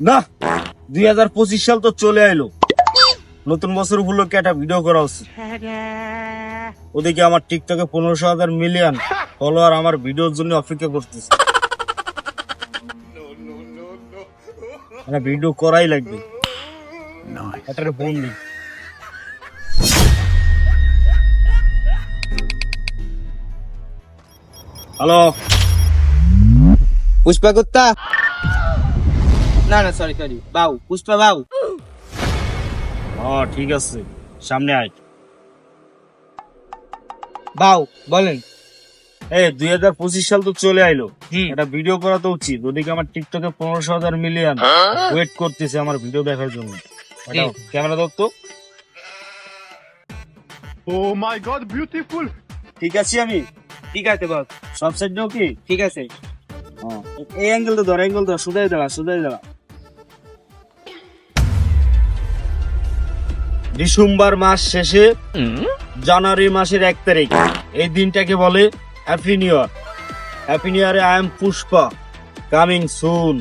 না, দুই হাজার পঁচিশ সাল তো চলে আইলো। নতুন বছর উপলক্ষে একটা ভিডিও করা উচিত ওদিকে আমার টিকটকে পনেরোশো হাজার মিলিয়ন ফলোয়ার আমার ভিডিওর জন্য অপেক্ষা করতেছে। মানে ভিডিও করাই লাগবে। একটা ফোন নেই হ্যালো পুষ্পা কুত্তা না না সরি সরি বাউ পুষ্পা বাউ। হ্যাঁ ঠিক আছে সামনে আয়। বাউ বলেন। এই দুই হাজার পঁচিশ সাল তো চলে আইলো। এটা ভিডিও করা তো উচিত ওদিকে আমার টিকটকে পনেরোশো হাজার মিলিয়ন ওয়েট করতেছে আমার ভিডিও দেখার জন্য। Camera Dutta Oh my god, beautiful! ঠিক আছে আমি? ঠিক আছে বস। সব সাইড কি? ঠিক আছে। হ্যাঁ। এই অ্যাঙ্গেল তো ধর অ্যাঙ্গেল ধর সুদাই দেওয়া সুদাই দেওয়া। ডিসেম্বর মাস শেষে জানুয়ারি মাসের এক তারিখ। এই দিনটাকে বলে happy new year happy new ইয়ারে I am Pushpa coming soon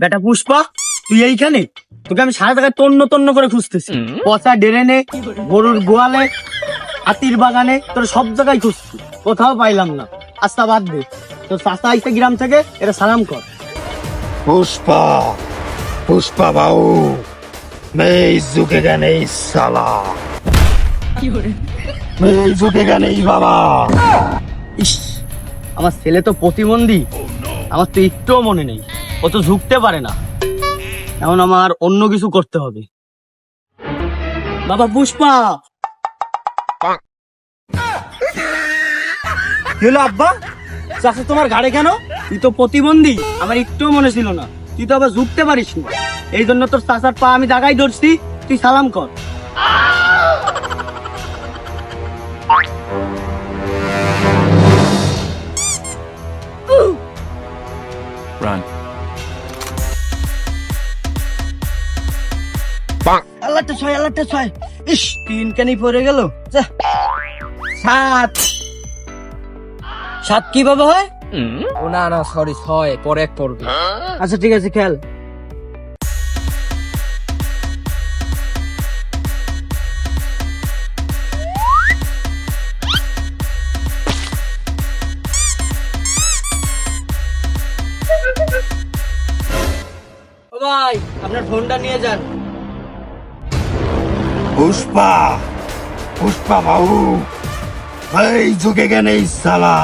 বেটা পুষ্পা তুই এইখানে? তোকে আমি সারা জায়গায় তন্ন তন্ন করে খুঁজতেছি। পচা ডেরেনে গরুর গোয়ালে হাতির বাগানে তোর সব জায়গায় খুঁজছি কোথাও পাইলাম না। আস্তা বাদ দে। তোর চাষা আইসে গ্রাম থেকে এটা সালাম কর। পুষ্পা পুষ্পা বাউ মে জুকে গানে সালা। মে জুকে গানে বাবা। ইস আমার ছেলে তো প্রতিবন্ধী আমার তো একটুও মনে নেই ও তো ঝুঁকতে পারে না। এখন আমার অন্য কিছু করতে হবে। বাবা পুষ্পা! কি হলো আব্বা? চাষা তোমার ঘাড়ে কেন? তুই তো প্রতিবন্ধী আমার একটুও মনে ছিল না। তুই তো আবার ঝুঁকতে পারিস না। এই জন্য তোর চাষার পা আমি জাগাই ধরছি তুই সালাম কর। আল্লাহটা ছয় আল্লাহটা ছয়। ইস তিন কানি পড়ে গেল। যা। সাত। সাত কি ভাবে হয় না না সরি ছয় পরে এক পর আচ্ছা ঠিক আছে খেল। ভাই আপনার ফোনটা নিয়ে যান। পুষ্পা পুষ্পা বাবু। এই ঝুঁকে কেন এই সালা।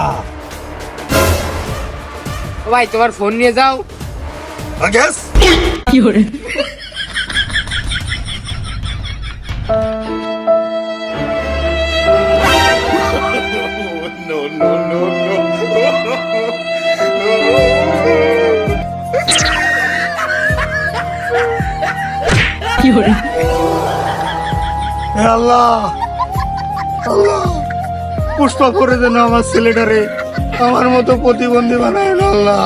ভাই তোমার ফোন নিয়ে যাও। কি করে কি আল্লাহ। আল্লাহ। পুষ্পা করে দেন আমার ছেলেটারে আমার মতো প্রতিবন্ধী বানায় না আল্লাহ।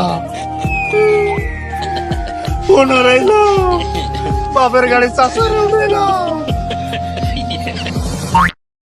পুনরায় বাপের গাড়ি চাষা হারাইল